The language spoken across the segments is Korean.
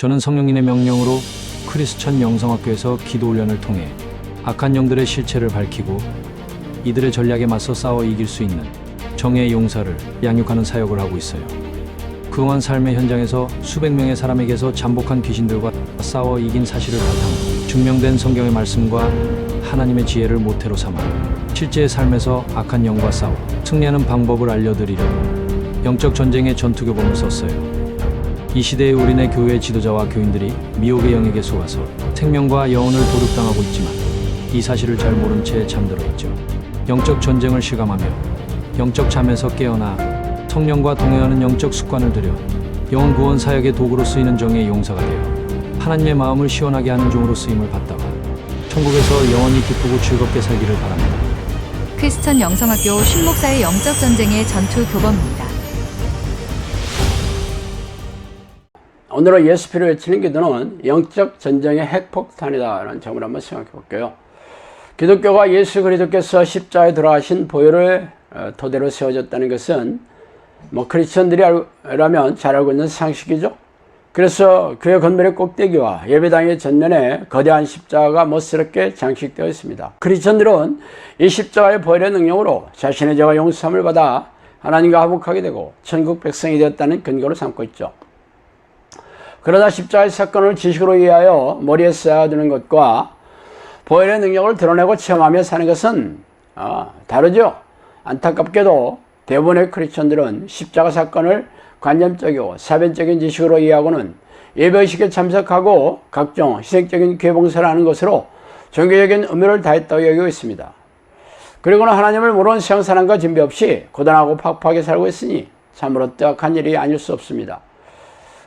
저는 성령님의 명령으로 크리스천 영성학교에서 기도 훈련을 통해 악한 영들의 실체를 밝히고 이들의 전략에 맞서 싸워 이길 수 있는 정의의 용사를 양육하는 사역을 하고 있어요. 그동안 삶의 현장에서 수백 명의 사람에게서 잠복한 귀신들과 싸워 이긴 사실을 바탕으로 증명된 성경의 말씀과 하나님의 지혜를 모태로 삼아 실제의 삶에서 악한 영과 싸워 승리하는 방법을 알려드리려고 영적 전쟁의 전투 교본을 썼어요. 이 시대의 우리네 교회 지도자와 교인들이 미혹의 영에게 속아서 생명과 영혼을 도륙당하고 있지만 이 사실을 잘 모른 채 잠들어 있죠. 영적 전쟁을 실감하며 영적 잠에서 깨어나 성령과 동행하는 영적 습관을 들여 영혼 구원 사역의 도구로 쓰이는 정의의 용사가 되어 하나님의 마음을 시원하게 하는 종으로 쓰임을 받다가 천국에서 영원히 기쁘고 즐겁게 살기를 바랍니다. 크리스천 영성학교 신목사의 영적 전쟁의 전투 교범입니다. 오늘은 예수피를 외치는 기도는 영적 전쟁의 핵폭탄이다라는 점을 한번 생각해 볼게요. 기독교가 예수 그리스도께서 십자가에 돌아가신 보혈을 어, 토대로 세워졌다는 것은 뭐 크리스천들이라면 잘 알고 있는 상식이죠. 그래서 교회 건물의 꼭대기와 예배당의 전면에 거대한 십자가가 멋스럽게 장식되어 있습니다. 크리스천들은 이 십자가의 보혈의 능력으로 자신의 죄가 용서함을 받아 하나님과 화목하게 되고 천국 백성이 되었다는 근거로 삼고 있죠. 그러나 십자가의 사건을 지식으로 이해하여 머리에 쌓아두는 것과 보혈의 능력을 드러내고 체험하며 사는 것은 어, 다르죠. 안타깝게도 대부분의 크리스천들은 십자가 사건을 관념적이고 사변적인 지식으로 이해하고는 예배의식에 참석하고 각종 희생적인 괴봉사를 하는 것으로 종교적인 의미를 다했다고 여기고 있습니다. 그리고는 하나님을 모르는 세상 사람과 진배 없이 고단하고 팍팍하게 살고 있으니 참으로 뜨악한 일이 아닐 수 없습니다.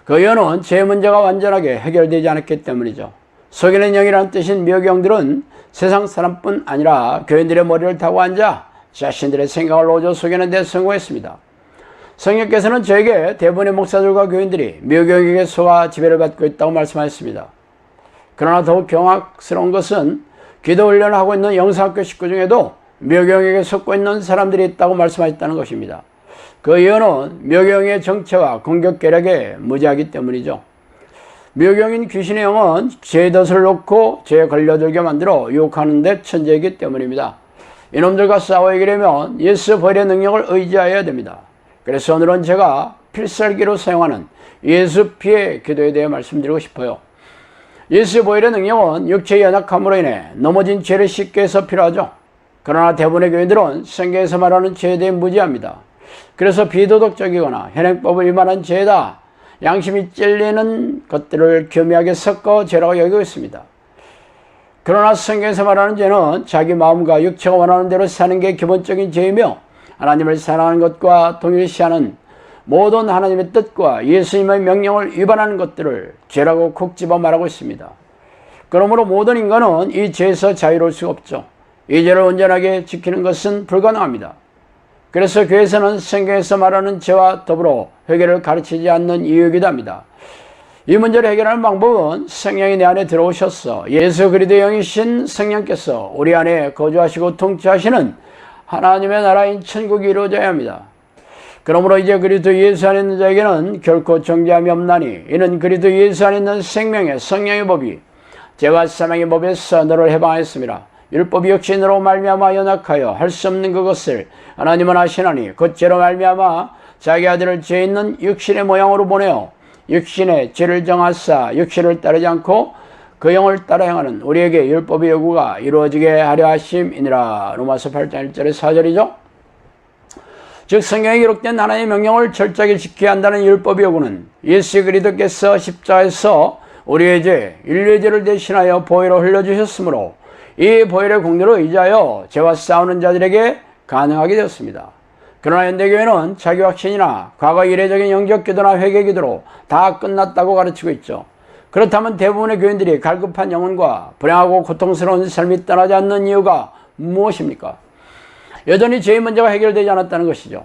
그 이유는 제 문제가 완전하게 해결되지 않았기 때문이죠. 속이는 영이라는 뜻인 미역영들은 세상 사람뿐 아니라 교인들의 머리를 타고 앉아 자신들의 생각을 오조 속이는 데 성공했습니다. 성령께서는 저에게 대부분의 목사들과 교인들이 미역영에게 속아 지배를 받고 있다고 말씀하셨습니다. 그러나 더욱 경악스러운 것은 기도 훈련을 하고 있는 영상학교 식구 중에도 미역영에게 속고 있는 사람들이 있다고 말씀하셨다는 것입니다. 그 이유는 묘경의 정체와 공격 계략에 무지하기 때문이죠. 묘경인 귀신의 영은 죄의 덫을 놓고 죄에 걸려들게 만들어 유혹하는 데 천재이기 때문입니다. 이놈들과 싸워 이기려면 예수 벌의 능력을 의지하여야 됩니다. 그래서 오늘은 제가 필살기로 사용하는 예수 피의 기도에 대해 말씀드리고 싶어요. 예수 보혈의 능력은 육체의 연약함으로 인해 넘어진 죄를 씻게 해서 필요하죠. 그러나 대부분의 교인들은 성경에서 말하는 죄에 대해 무지합니다. 그래서 비도덕적이거나 현행법을 위반한 죄다 양심이 찔리는 것들을 교묘하게 섞어 죄라고 여기고 있습니다. 그러나 성경에서 말하는 죄는 자기 마음과 육체가 원하는 대로 사는 게 기본적인 죄이며 하나님을 사랑하는 것과 동일시하는 모든 하나님의 뜻과 예수님의 명령을 위반하는 것들을 죄라고 콕 집어 말하고 있습니다. 그러므로 모든 인간은 이 죄에서 자유로울 수가 없죠. 이 죄를 온전하게 지키는 것은 불가능합니다. 그래서 교회에서는 성경에서 말하는 죄와 더불어 회개를 가르치지 않는 이유이기도 합니다. 이 문제를 해결하는 방법은 성령이 내 안에 들어오셔서 예수 그리스도의 영이신 성령께서 우리 안에 거주하시고 통치하시는 하나님의 나라인 천국이 이루어져야 합니다. 그러므로 이제 그리스도 예수 안에 있는 자에게는 결코 정죄함이 없나니 이는 그리스도 예수 안에 있는 생명의 성령의 법이 죄와 사망의 법에서 너를 해방하였습니다. 율법이 역시 너로 말미암아 연약하여 할 수 없는 그것을 하나님은 하시나니 그 죄로 말미암아 자기 아들을 죄 있는 육신의 모양으로 보내어 육신의 죄를 정하사 육신을 따르지 않고 그 영을 따라 행하는 우리에게 율법의 요구가 이루어지게 하려 하심이니라 로마서 8장 1절의 4절이죠. 즉 성경에 기록된 하나님의 명령을 철저하게 지켜야 한다는 율법의 요구는 예수 그리스도께서 십자에서 우리의 죄, 인류의 죄를 대신하여 보혈을 흘려주셨으므로 이 보혈의 공로로 의지하여 죄와 싸우는 자들에게 가능하게 되었습니다. 그러나 현대교회는 자기 확신이나 과거 이례적인 영적 기도나 회개 기도로 다 끝났다고 가르치고 있죠. 그렇다면 대부분의 교인들이 갈급한 영혼과 불행하고 고통스러운 삶이 떠나지 않는 이유가 무엇입니까? 여전히 죄의 문제가 해결되지 않았다는 것이죠.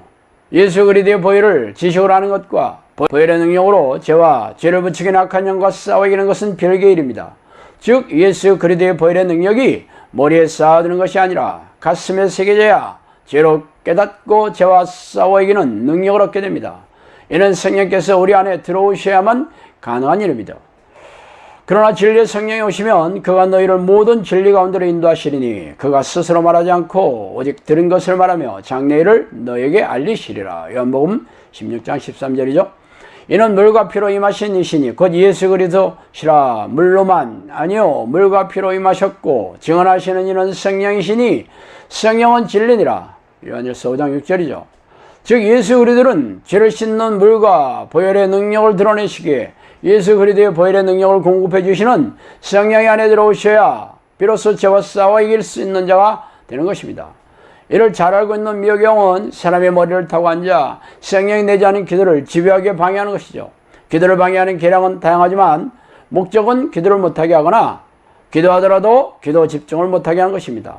예수 그리스도의 보혈을 지식으로 하는 것과 보혈의 능력으로 죄와 죄를 붙이게 악한 영과 싸워 이기는 것은 별개의 일입니다. 즉 예수 그리스도의 보혈의 능력이 머리에 쌓아두는 것이 아니라 가슴에 새겨져야 죄로 깨닫고 죄와 싸워 이기는 능력을 얻게 됩니다. 이는 성령께서 우리 안에 들어오셔야만 가능한 일입니다. 그러나 진리의 성령이 오시면 그가 너희를 모든 진리 가운데로 인도하시리니 그가 스스로 말하지 않고 오직 들은 것을 말하며 장래일을 너에게 알리시리라. 요한복음 16장 13절이죠. 이는 물과 피로 임하신 이시니 곧 예수 그리스도시라 물로만 아니요 물과 피로 임하셨고 증언하시는 이는 성령이시니 성령은 진리니라. 요한일서 5장 6절이죠. 즉 예수 그리스도는 죄를 씻는 물과 보혈의 능력을 드러내시기에 예수 그리스도의 보혈의 능력을 공급해 주시는 성령이 안에 들어오셔야 비로소 죄와 싸워 이길 수 있는 자가 되는 것입니다. 이를 잘 알고 있는 미호경은 사람의 머리를 타고 앉아 성령이 내지 않은 기도를 집요하게 방해하는 것이죠. 기도를 방해하는 계량은 다양하지만 목적은 기도를 못하게 하거나 기도하더라도 기도 집중을 못하게 하는 것입니다.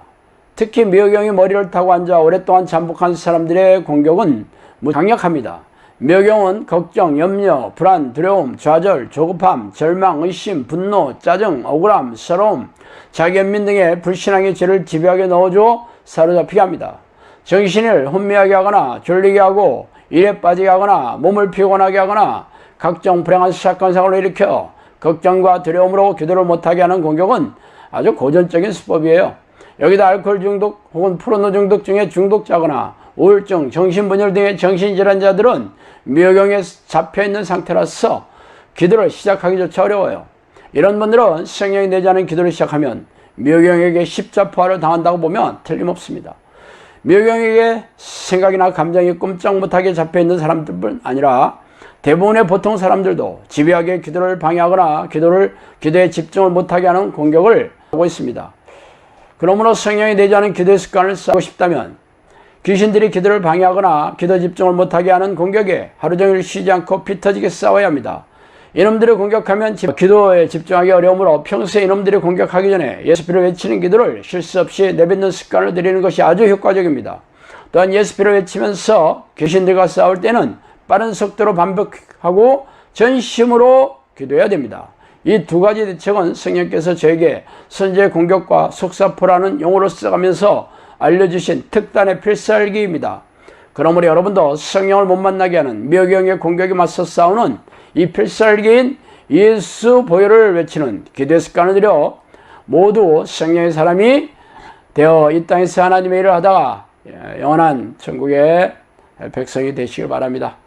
특히 미호경이 머리를 타고 앉아 오랫동안 잠복한 사람들의 공격은 강력합니다. 미호경은 걱정, 염려, 불안, 두려움, 좌절, 조급함, 절망, 의심, 분노, 짜증, 억울함, 서러움, 자기연민 등의 불신앙의 죄를 집요하게 넣어주어 사로잡히게 합니다. 정신을 혼미하게 하거나 졸리게 하고 일에 빠지게 하거나 몸을 피곤하게 하거나 각종 불행한 사건상을 일으켜 걱정과 두려움으로 기도를 못하게 하는 공격은 아주 고전적인 수법이에요. 여기다 알코올 중독 혹은 포르노 중독 중에 중독자거나 우울증, 정신분열 등의 정신질환자들은 미호경에 잡혀있는 상태라서 기도를 시작하기조차 어려워요. 이런 분들은 성령이 내지 않은 기도를 시작하면 미호경에게 십자포화를 당한다고 보면 틀림없습니다. 미호경에게 생각이나 감정이 꼼짝 못하게 잡혀있는 사람들뿐 아니라 대부분의 보통 사람들도 집요하게 기도를 방해하거나 기도를, 기도에 집중을 못하게 하는 공격을 하고 있습니다. 그러므로 성령이 내지 않은 기도의 습관을 쌓고 싶다면 귀신들이 기도를 방해하거나 기도 집중을 못하게 하는 공격에 하루 종일 쉬지 않고 피 터지게 싸워야 합니다. 이놈들을 공격하면 기도에 집중하기 어려우므로 평소에 이놈들이 공격하기 전에 예수피를 외치는 기도를 실수 없이 내뱉는 습관을 들이는 것이 아주 효과적입니다. 또한 예수피를 외치면서 귀신들과 싸울 때는 빠른 속도로 반복하고 전심으로 기도해야 됩니다. 이 두 가지 대책은 성령께서 저에게 선제 공격과 속사포라는 용어로 써가면서 알려주신 특단의 필살기입니다. 그러므로 여러분도 성령을 못 만나게 하는 묘경의 공격에 맞서 싸우는 이 필살기인 예수 보혈을 외치는 기도의 습관을 들여 모두 성령의 사람이 되어 이 땅에서 하나님의 일을 하다가 영원한 천국의 백성이 되시길 바랍니다.